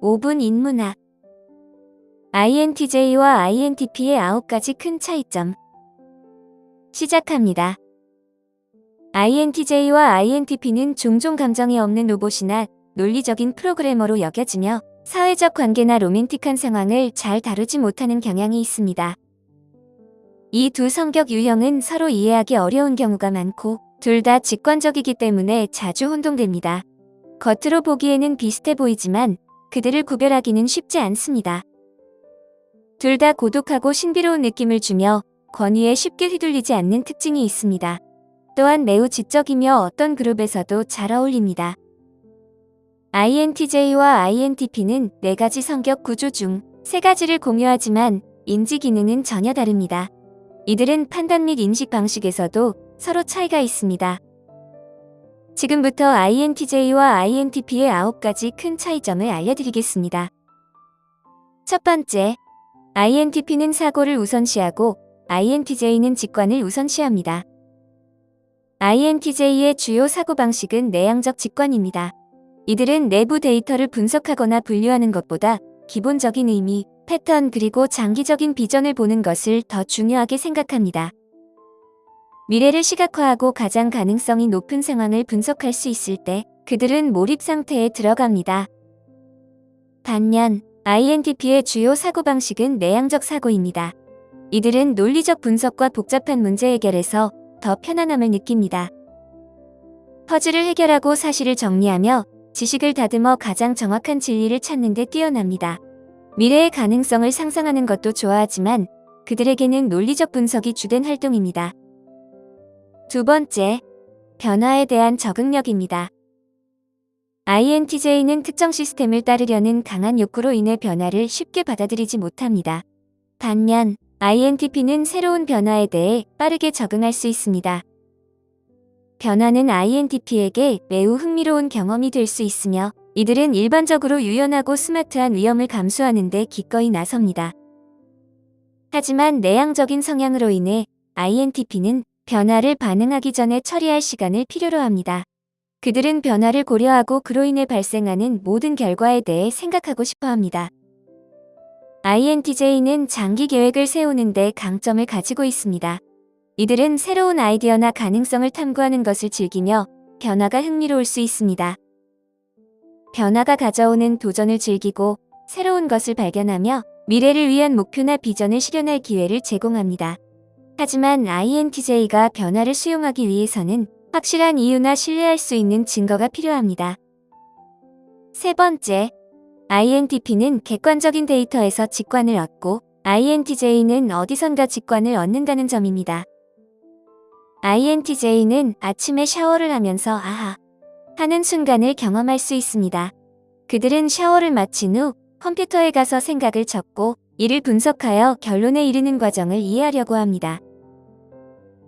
5분 인문학 INTJ와 INTP의 9가지 큰 차이점 시작합니다. INTJ와 INTP는 종종 감정이 없는 로봇이나 논리적인 프로그래머로 여겨지며 사회적 관계나 로맨틱한 상황을 잘 다루지 못하는 경향이 있습니다. 이 두 성격 유형은 서로 이해하기 어려운 경우가 많고 둘 다 직관적이기 때문에 자주 혼동됩니다. 겉으로 보기에는 비슷해 보이지만 그들을 구별하기는 쉽지 않습니다. 둘 다 고독하고 신비로운 느낌을 주며 권위에 쉽게 휘둘리지 않는 특징이 있습니다. 또한 매우 지적이며 어떤 그룹에서도 잘 어울립니다. INTJ와 INTP는 네 가지 성격 구조 중세 가지를 공유하지만 인지 기능은 전혀 다릅니다. 이들은 판단 및 인식 방식에서도 서로 차이가 있습니다. 지금부터 INTJ와 INTP의 9가지 큰 차이점을 알려드리겠습니다. 첫 번째, INTP는 사고를 우선시하고 INTJ는 직관을 우선시합니다. INTJ의 주요 사고방식은 내향적 직관입니다. 이들은 내부 데이터를 분석하거나 분류하는 것보다 기본적인 의미, 패턴 그리고 장기적인 비전을 보는 것을 더 중요하게 생각합니다. 미래를 시각화하고 가장 가능성이 높은 상황을 분석할 수 있을 때 그들은 몰입 상태에 들어갑니다. 반면 INTP의 주요 사고방식은 내향적 사고입니다. 이들은 논리적 분석과 복잡한 문제 해결에서 더 편안함을 느낍니다. 퍼즐을 해결하고 사실을 정리하며 지식을 다듬어 가장 정확한 진리를 찾는 데 뛰어납니다. 미래의 가능성을 상상하는 것도 좋아하지만 그들에게는 논리적 분석이 주된 활동입니다. 두 번째, 변화에 대한 적응력입니다. INTJ는 특정 시스템을 따르려는 강한 욕구로 인해 변화를 쉽게 받아들이지 못합니다. 반면 INTP는 새로운 변화에 대해 빠르게 적응할 수 있습니다. 변화는 INTP에게 매우 흥미로운 경험이 될 수 있으며 이들은 일반적으로 유연하고 스마트한 위험을 감수하는 데 기꺼이 나섭니다. 하지만 내향적인 성향으로 인해 INTP는 변화를 반응하기 전에 처리할 시간을 필요로 합니다. 그들은 변화를 고려하고 그로 인해 발생하는 모든 결과에 대해 생각하고 싶어 합니다. INTJ는 장기 계획을 세우는데 강점을 가지고 있습니다. 이들은 새로운 아이디어나 가능성을 탐구하는 것을 즐기며 변화가 흥미로울 수 있습니다. 변화가 가져오는 도전을 즐기고 새로운 것을 발견하며 미래를 위한 목표나 비전을 실현할 기회를 제공합니다. 하지만 INTJ가 변화를 수용하기 위해서는 확실한 이유나 신뢰할 수 있는 증거가 필요합니다. 세 번째, INTP는 객관적인 데이터에서 직관을 얻고 INTJ는 어디선가 직관을 얻는다는 점입니다. INTJ는 아침에 샤워를 하면서 아하 하는 순간을 경험할 수 있습니다. 그들은 샤워를 마친 후 컴퓨터에 가서 생각을 적고 이를 분석하여 결론에 이르는 과정을 이해하려고 합니다.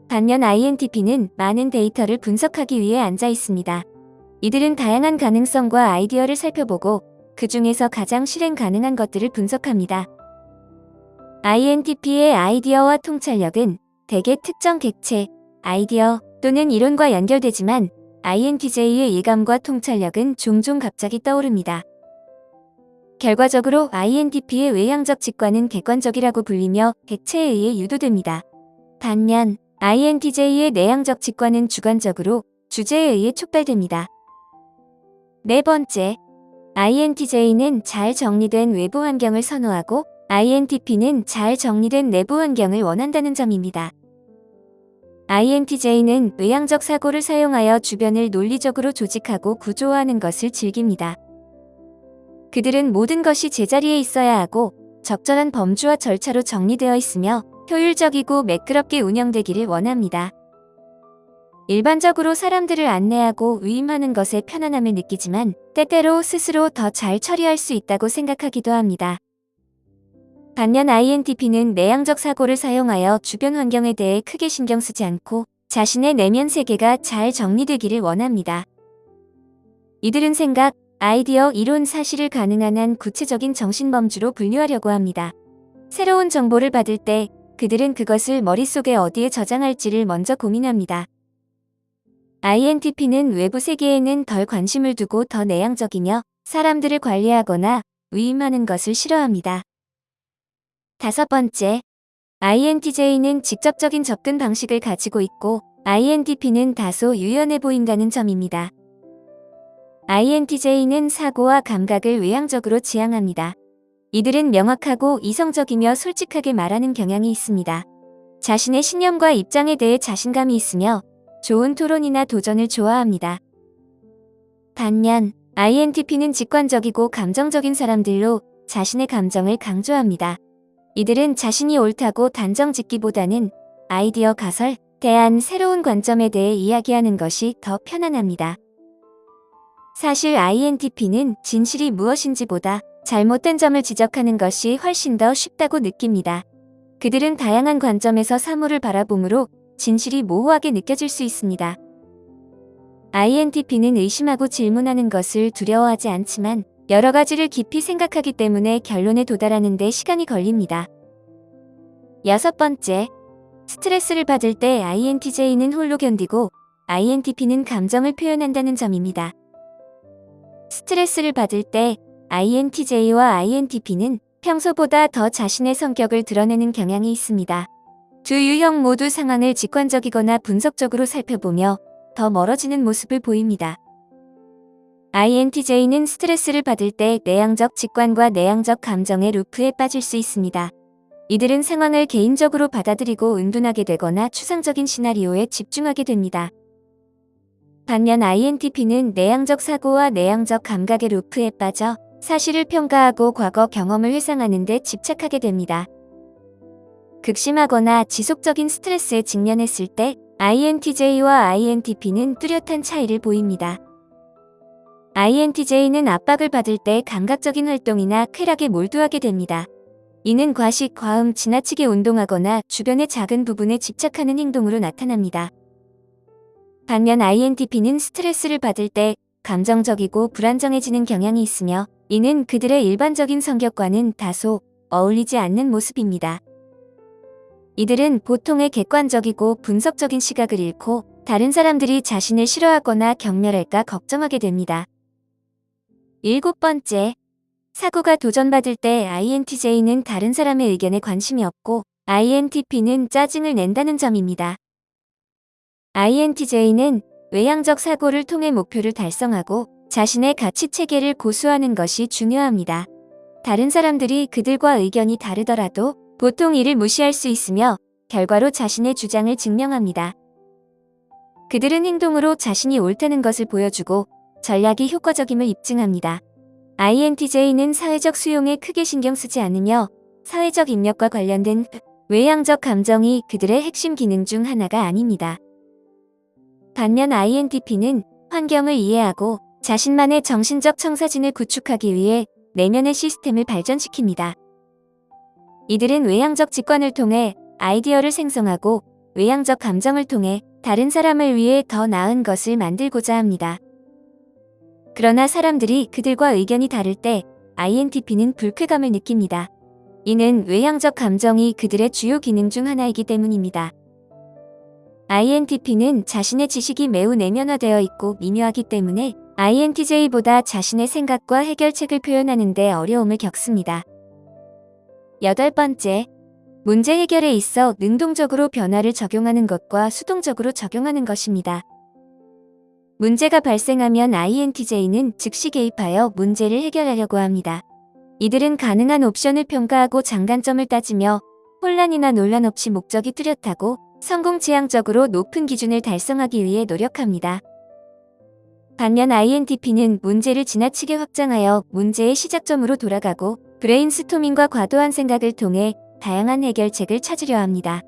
반면 INTP는 많은 데이터를 분석하기 위해 앉아 있습니다. 이들은 다양한 가능성과 아이디어를 살펴보고 그 중에서 가장 실행 가능한 것들을 분석합니다. INTP의 아이디어와 통찰력은 대개 특정 객체, 아이디어 또는 이론과 연결되지만 INTJ의 예감과 통찰력은 종종 갑자기 떠오릅니다. 결과적으로 INTP의 외향적 직관은 객관적이라고 불리며 객체에 의해 유도됩니다. 반면 INTJ의 내향적 직관은 주관적으로 주제에 의해 촉발됩니다. 네 번째, INTJ는 잘 정리된 외부 환경을 선호하고 INTP는 잘 정리된 내부 환경을 원한다는 점입니다. INTJ는 외향적 사고를 사용하여 주변을 논리적으로 조직하고 구조화하는 것을 즐깁니다. 그들은 모든 것이 제자리에 있어야 하고 적절한 범주와 절차로 정리되어 있으며 효율적이고 매끄럽게 운영되기를 원합니다. 일반적으로 사람들을 안내하고 위임하는 것에 편안함을 느끼지만 때때로 스스로 더 잘 처리할 수 있다고 생각하기도 합니다. 반면 INTP는 내향적 사고를 사용하여 주변 환경에 대해 크게 신경 쓰지 않고 자신의 내면 세계가 잘 정리되기를 원합니다. 이들은 생각, 아이디어, 이론, 사실을 가능한 한 구체적인 정신범주로 분류하려고 합니다. 새로운 정보를 받을 때 그들은 그것을 머릿속에 어디에 저장할지를 먼저 고민합니다. INTP는 외부 세계에는 덜 관심을 두고 더 내향적이며 사람들을 관리하거나 위임하는 것을 싫어합니다. 다섯 번째, INTJ는 직접적인 접근 방식을 가지고 있고 INTP는 다소 유연해 보인다는 점입니다. INTJ는 사고와 감각을 외향적으로 지향합니다. 이들은 명확하고 이성적이며 솔직하게 말하는 경향이 있습니다. 자신의 신념과 입장에 대해 자신감이 있으며 좋은 토론이나 도전을 좋아합니다. 반면 INTP는 직관적이고 감정적인 사람들로 자신의 감정을 강조합니다. 이들은 자신이 옳다고 단정 짓기보다는 아이디어 가설, 대한 새로운 관점에 대해 이야기하는 것이 더 편안합니다. 사실 INTP는 진실이 무엇인지보다 잘못된 점을 지적하는 것이 훨씬 더 쉽다고 느낍니다. 그들은 다양한 관점에서 사물을 바라보므로 진실이 모호하게 느껴질 수 있습니다. INTP는 의심하고 질문하는 것을 두려워하지 않지만 여러 가지를 깊이 생각하기 때문에 결론에 도달하는 데 시간이 걸립니다. 여섯 번째, 스트레스를 받을 때 INTJ는 홀로 견디고 INTP는 감정을 표현한다는 점입니다. 스트레스를 받을 때 INTJ와 INTP는 평소보다 더 자신의 성격을 드러내는 경향이 있습니다. 두 유형 모두 상황을 직관적이거나 분석적으로 살펴보며 더 멀어지는 모습을 보입니다. INTJ는 스트레스를 받을 때 내향적 직관과 내향적 감정의 루프에 빠질 수 있습니다. 이들은 상황을 개인적으로 받아들이고 은둔하게 되거나 추상적인 시나리오에 집중하게 됩니다. 반면 INTP는 내향적 사고와 내향적 감각의 루프에 빠져 사실을 평가하고 과거 경험을 회상하는 데 집착하게 됩니다. 극심하거나 지속적인 스트레스에 직면했을 때 INTJ와 INTP는 뚜렷한 차이를 보입니다. INTJ는 압박을 받을 때 감각적인 활동이나 쾌락에 몰두하게 됩니다. 이는 과식, 과음, 지나치게 운동하거나 주변의 작은 부분에 집착하는 행동으로 나타납니다. 반면 INTP는 스트레스를 받을 때 감정적이고 불안정해지는 경향이 있으며 이는 그들의 일반적인 성격과는 다소 어울리지 않는 모습입니다. 이들은 보통의 객관적이고 분석적인 시각을 잃고 다른 사람들이 자신을 싫어하거나 경멸할까 걱정하게 됩니다. 일곱 번째, 사고가 도전받을 때 INTJ는 다른 사람의 의견에 관심이 없고 INTP는 짜증을 낸다는 점입니다. INTJ는 외향적 사고를 통해 목표를 달성하고 자신의 가치 체계를 고수하는 것이 중요합니다. 다른 사람들이 그들과 의견이 다르더라도 보통 이를 무시할 수 있으며 결과로 자신의 주장을 증명합니다. 그들은 행동으로 자신이 옳다는 것을 보여주고 전략이 효과적임을 입증합니다. INTJ는 사회적 수용에 크게 신경 쓰지 않으며 사회적 입력과 관련된 외향적 감정이 그들의 핵심 기능 중 하나가 아닙니다. 반면 INTP는 환경을 이해하고 자신만의 정신적 청사진을 구축하기 위해 내면의 시스템을 발전시킵니다. 이들은 외향적 직관을 통해 아이디어를 생성하고 외향적 감정을 통해 다른 사람을 위해 더 나은 것을 만들고자 합니다. 그러나 사람들이 그들과 의견이 다를 때 INTP는 불쾌감을 느낍니다. 이는 외향적 감정이 그들의 주요 기능 중 하나이기 때문입니다. INTP는 자신의 지식이 매우 내면화되어 있고 미묘하기 때문에 INTJ보다 자신의 생각과 해결책을 표현하는 데 어려움을 겪습니다. 여덟 번째, 문제 해결에 있어 능동적으로 변화를 적용하는 것과 수동적으로 적용하는 것입니다. 문제가 발생하면 INTJ는 즉시 개입하여 문제를 해결하려고 합니다. 이들은 가능한 옵션을 평가하고 장단점을 따지며 혼란이나 논란 없이 목적이 뚜렷하고 성공 지향적으로 높은 기준을 달성하기 위해 노력합니다. 반면 INTP는 문제를 지나치게 확장하여 문제의 시작점으로 돌아가고 브레인스토밍과 과도한 생각을 통해 다양한 해결책을 찾으려 합니다.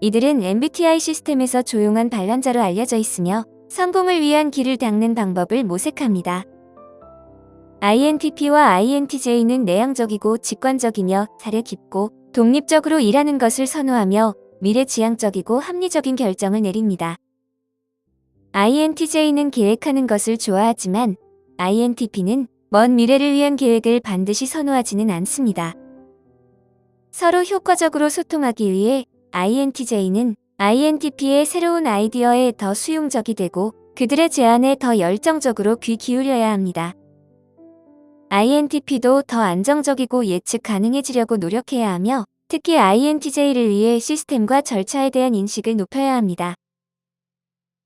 이들은 MBTI 시스템에서 조용한 반란자로 알려져 있으며 성공을 위한 길을 닦는 방법을 모색합니다. INTP와 INTJ는 내향적이고 직관적이며 사려 깊고 독립적으로 일하는 것을 선호하며 미래지향적이고 합리적인 결정을 내립니다. INTJ는 계획하는 것을 좋아하지만 INTP는 먼 미래를 위한 계획을 반드시 선호하지는 않습니다. 서로 효과적으로 소통하기 위해 INTJ는 INTP의 새로운 아이디어에 더 수용적이 되고 그들의 제안에 더 열정적으로 귀 기울여야 합니다. INTP도 더 안정적이고 예측 가능해지려고 노력해야 하며 특히 INTJ를 위해 시스템과 절차에 대한 인식을 높여야 합니다.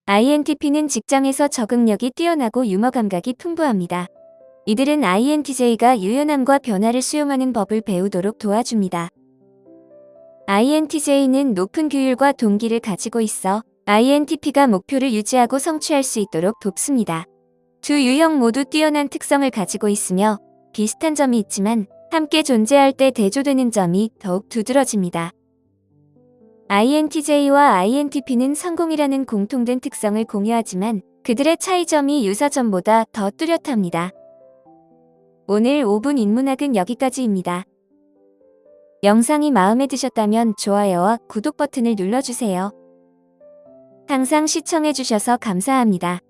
INTP는 직장에서 적응력이 뛰어나고 유머 감각이 풍부합니다. 이들은 INTJ가 유연함과 변화를 수용하는 법을 배우도록 도와줍니다. INTJ는 높은 규율과 동기를 가지고 있어 INTP가 목표를 유지하고 성취할 수 있도록 돕습니다. 두 유형 모두 뛰어난 특성을 가지고 있으며 비슷한 점이 있지만 함께 존재할 때 대조되는 점이 더욱 두드러집니다. INTJ와 INTP는 성공이라는 공통된 특성을 공유하지만 그들의 차이점이 유사점보다 더 뚜렷합니다. 오늘 5분 인문학은 여기까지입니다. 영상이 마음에 드셨다면 좋아요와 구독 버튼을 눌러주세요. 항상 시청해주셔서 감사합니다.